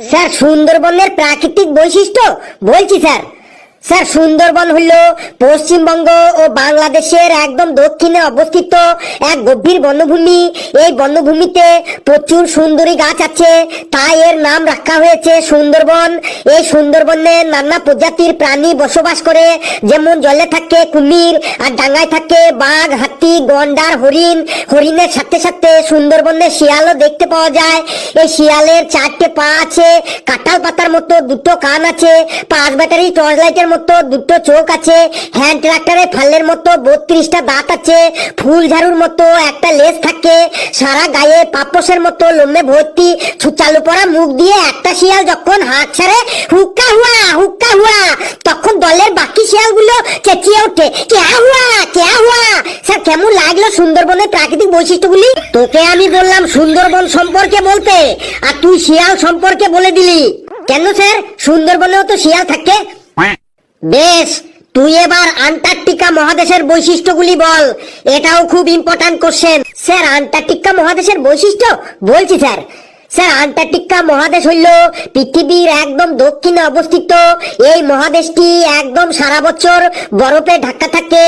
Sir সুন্দরবনের প্রাকৃতিক বৈশিষ্ট্য বলছি স্যার। স্যার, সুন্দরবন হলো পশ্চিমবঙ্গ ও বাংলাদেশের একদম দক্ষিণে অবস্থিত এক গভীর বনভূমি। এই বনভূমিতে প্রচুর সুন্দরী গাছ আছে, তাই এর নাম রাখা হয়েছে সুন্দরবন। এই সুন্দরবনে নানা প্রজাতির প্রাণী বসবাস করে, যেমন জলে থাকে কুমির, আর ডাঙায় থাকে বাঘ, হাতি, গন্ডার, হরিণ। হরিণের সাথে সাথে সুন্দরবনে শিয়ালও দেখতে পাওয়া যায়। এই শিয়ালের চারটে পা আছে, কাঁঠাল পাতার মতো দুটো কান আছে, পাঁচ ব্যাটারি টর্চ লাইটের মতো দুটো চোখ আছে হ্যান্ড ট্রাক্টরের ফালের মতো বত্রিশটা দাঁত আছে, ফুল ঝাড়ুর মতো একটা লেজ থাকে, সারা গায়ে পাপসের মতো লোমে ভর্তি ছুচালু পড়া মুখ দিয়ে একটা শিয়াল যখন হাত ছাড়ে, হুক্কা হুয়া হুক্কা হুয়া, তখন দলের বাকি শিয়ালগুলো চেঁচিয়ে ওঠে, কেয়া হুয়া কেয়া হুয়া? স্যার, কেমন লাগল সুন্দরবনের প্রাকৃতিক বৈশিষ্ট্যগুলি? তোকে আমি বললাম সুন্দরবন সম্পর্কে বলতে, আর তুই শিয়াল সম্পর্কে বলে দিলি। কেন স্যার? সুন্দরবনেও তো শিয়াল থাকে? বেশ, তুই এবার আন্টার্কটিকা মহাদেশের বৈশিষ্ট্যগুলি বল। এটাও খুব ইম্পর্ট্যান্ট কোশ্চেন স্যার, আন্টার্কটিকা মহাদেশের বৈশিষ্ট্য? বলছি, স্যার। স্যার, আন্টার্কটিকা মহাদেশ হইল পৃথিবীর একদম দক্ষিণে অবস্থিত। এই মহাদেশটি একদম সারা বছর বরফে ঢাকা থাকে।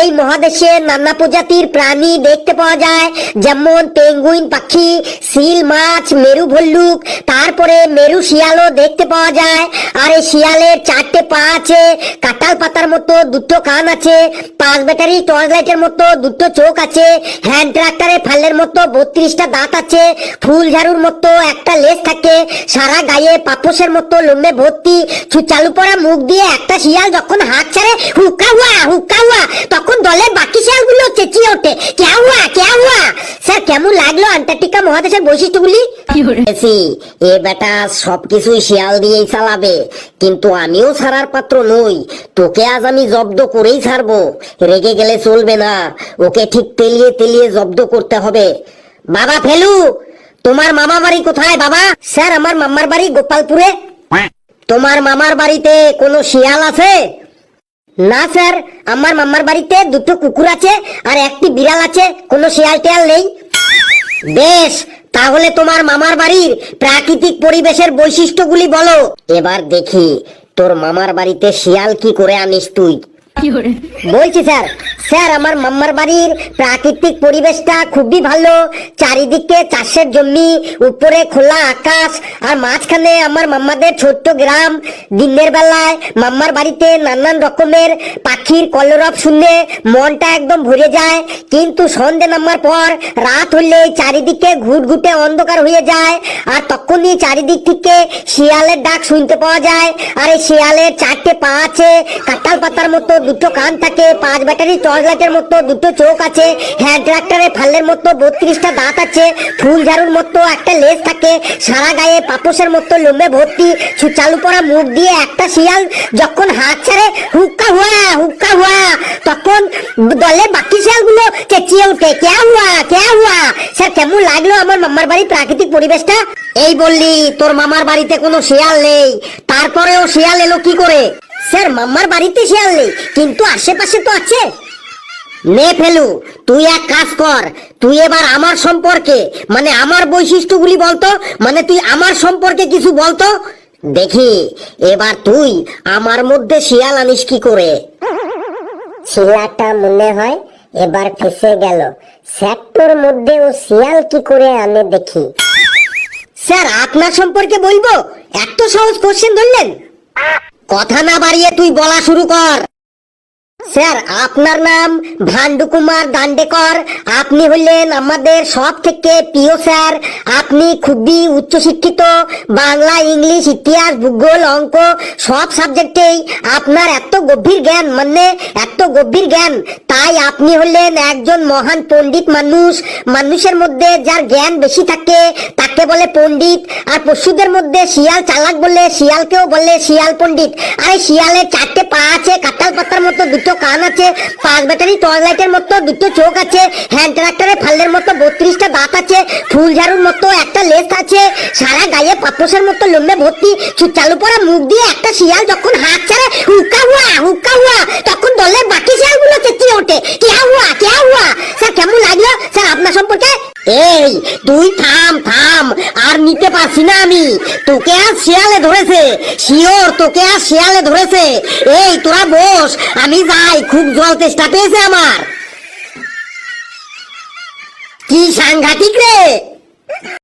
এই মহাদেশে নানা প্রজাতির প্রাণী দেখতে পাওয়া যায়, যেমন পেঙ্গুইন পাখি সিল মাছ, মেরু ভল্লুক, তারপরে মেরু শিয়ালও দেখতে পাওয়া যায়। আর এই শিয়ালের চারটে পা আছে, কাঁঠাল পাতার মতো দুটো কান আছে, পাঁচ ব্যাটারি টর্চ লাইটের মতো দুটো চোখ আছে, হ্যান্ড ট্রাক্টরের ফালের মতো বত্রিশটা দাঁত আছে, ফুল ঝাড়ুর মতো একটা লেজ থাকে, সারা গায়ে পাপসের মতো লোমে ভর্তি চালু পড়া মুখ দিয়ে একটা শিয়াল যখন হাত ছাড়ে হুক্কা হুয়া হুক্কা হুয়া, তখন দলের বাকি শিয়ালগুলো চেঁচিয়ে ওঠে, কেয়া হুয়া কেয়া হুয়া? স্যার, কেমন লাগল আন্টার্কটিকা মহাদেশের বৈশিষ্ট্যগুলি? এ বেটা সবকিছুই শিয়াল দিয়েই চালাবে, কিন্তু আমিও ছাড়ার পাত্র নই। তোকে আজ আমি জব্দ করেই ছাড়বো। রেগে গেলে চলবে না। ওকে ঠিক তেলিয়ে তেলিয়ে জব্দ করতে হবে। বাবা ফেলু! তোমার মামা বাড়ি কোথায়, বাবা? স্যার, আমার মামার বাড়ি গোপালপুরে। তোমার মামার বাড়িতে কোনো শিয়াল আছে? না, স্যার, আমার মামার বাড়িতে দুটো কুকুর আছে আর একটি বিড়াল আছে। কোনো শিয়াল টিয়াল নেই। বেশ, তাহলে তোমার মামার বাড়ির প্রাকৃতিক পরিবেশের বৈশিষ্ট্যগুলি বলো। এবার দেখি, তোর মামার বাড়িতে শিয়াল কি করে আনিস তুই? বলছি স্যার স্যার, আমার মাম্মার বাড়ির প্রাকৃতিক পরিবেশটা খুবই ভালো। চারিদিকে চাষের জমি, উপরে খোলা আকাশ, আর মাঝখানে আমার মাম্মাদের ছোট্ট গ্রাম। দিনের বেলায় মাম্মার বাড়িতে নানান রকমের পাখির কলরব শুনে মনটা একদম ভরে যায়। কিন্তু সন্ধে নামার পর রাত হলে চারিদিকে ঘুটঘুটে অন্ধকার হয়ে যায়, আর তখনই চারিদিক থেকে শিয়ালের ডাক শুনতে পাওয়া যায়। আর এই শিয়ালের চারটে পা আছে কাঁঠাল পাতার মতো দুটো কান থাকে, পাঁচ ব্যাটারি, টর্চ লাইটের মতো, দুটো চোখ আছে হ্যান্ড ট্রাক্টরের ফালের মতো, বত্রিশটা দাঁত আছে, ফুল ঝাড়ুর মতো, একটা লেজ থাকে, সারা গায়ে পাপসের মতো, লোমে ভর্তি চালু পড়া মুখ দিয়ে একটা শিয়াল যখন হাত ছাড়ে, হুক্কা হুয়া হুক্কা হুয়া, তখন দলে বাকি শিয়ালগুলো চেঁচিয়ে উঠে, কে হুয়া কে হুয়া? স্যার, কেমন লাগল আমার মামার বাড়ির প্রাকৃতিক পরিবেশটা? এই বললি, তোর মামার বাড়িতে কোনো শিয়াল নেই, তারপরেও শিয়াল এলো কি করে? স্যার মাম্মার বাড়িতে শিয়াল নেই কিন্তু আশেপাশে তো আছে। নে ফেলু তুই এক কাজ কর তুই এবার আমার সম্পর্কে মানে আমার বৈশিষ্ট্যগুলি বলতো মানে তুই আমার সম্পর্কে কিছু বলতো। দেখি এবার তুই আমার মধ্যে শিয়াল আনিস কি করে? শিয়াটা মনে হয় এবার ফেসে গেল। সেক্টর মধ্যে ও শিয়াল কি করে আনে দেখি। স্যার আপনার সম্পর্কে বলব? এত সহজ কোশ্চেন ধরলেন। কথা না বাড়িয়ে তুই বলা শুরু কর। স্যার, আপনার নাম ভান্ডু কুমার দান্ডেকর। আপনি হলেন আমাদের সব থেকে প্রিয় স্যার। আপনি খুবই উচ্চশিক্ষিত, বাংলা, ইংলিশ, ইতিহাস, ভূগোল, অঙ্ক, সব সাবজেক্টেই আপনার এত গভীর জ্ঞান মানে এত গভীর জ্ঞান। তাই আপনি হলেন একজন মহান পণ্ডিত মানুষ। মানুষের মধ্যে যার জ্ঞান বেশি থাকে, তাকে বলে পণ্ডিত। আর পশুদের মধ্যে শিয়াল চালাক বলে, শিয়ালকেও বলে শিয়াল পণ্ডিত। আর শিয়ালের চারটে পা আছে, কাঁঠাল পাতার মতো দুটো কান আছে, পাঁচ ব্যাটারি টর্চ লাইটের মতো, দুটো চোখ আছে হ্যান্ড ট্রাক্টরের ফালের মতো, বত্রিশটা দাঁত আছে, ফুল ঝাড়ুর মতো, একটা লেজ আছে, সারা গায়ে পাপসের মতো লম্বে ভর্তি চালু পড়া মুখ দিয়ে একটা শিয়াল যখন হাত ছাড়ে হুক্কা হুয়া, হুকা হুয়া, তখন দলের বাকি শিয়ালগুলো চেঁচিয়ে ওঠে, কেয়া হুয়া কেয়া হুয়া? স্যার, কেমন লাগল? স্যার, আপনার সম্পর্কে এই, তুই থাম থাম, আর নিতে পারছি না আমি। তোকে আর শিয়ালে ধরেছে, শিওর তোকে আর শিয়ালে ধরেছে। এই, তোরা বস, আমি যাই, খুব জল চেষ্টা পেয়েছে আমার। কি সাংঘাতিক রে?